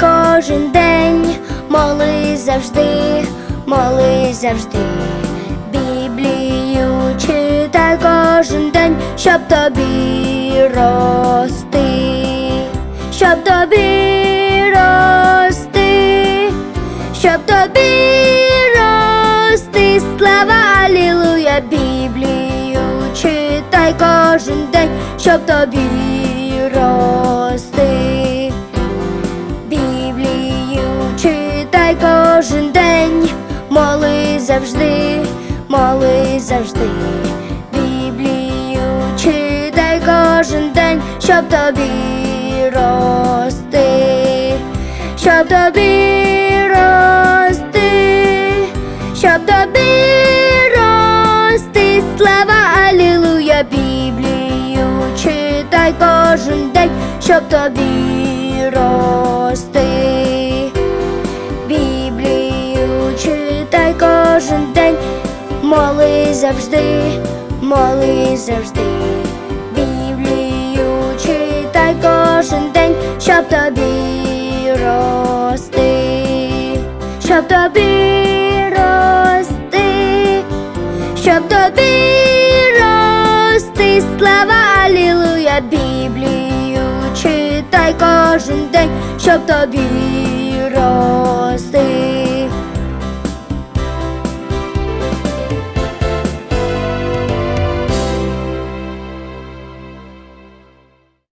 кожен день, молись завжди, молись завжди. Біблію читай кожен день, щоб тобі рости, щоб тобі рости, щоб тобі рости, слава Алілуя, Біблію читай кожен день, щоб тобі рости. Кожен день, моли завжди, моли завжди. Біблію читай кожен день, щоб тобі рости, щоб тобі рости, щоб тобі рости, слава Алілуя, Біблію читай кожен день, щоб тобі рости. Завжди, моли завжди. Біблію читай кожен день, щоб тобі рости, щоб тобі рости, щоб тобі рости, слава Алілуя, Біблію читай кожен день, щоб тобі.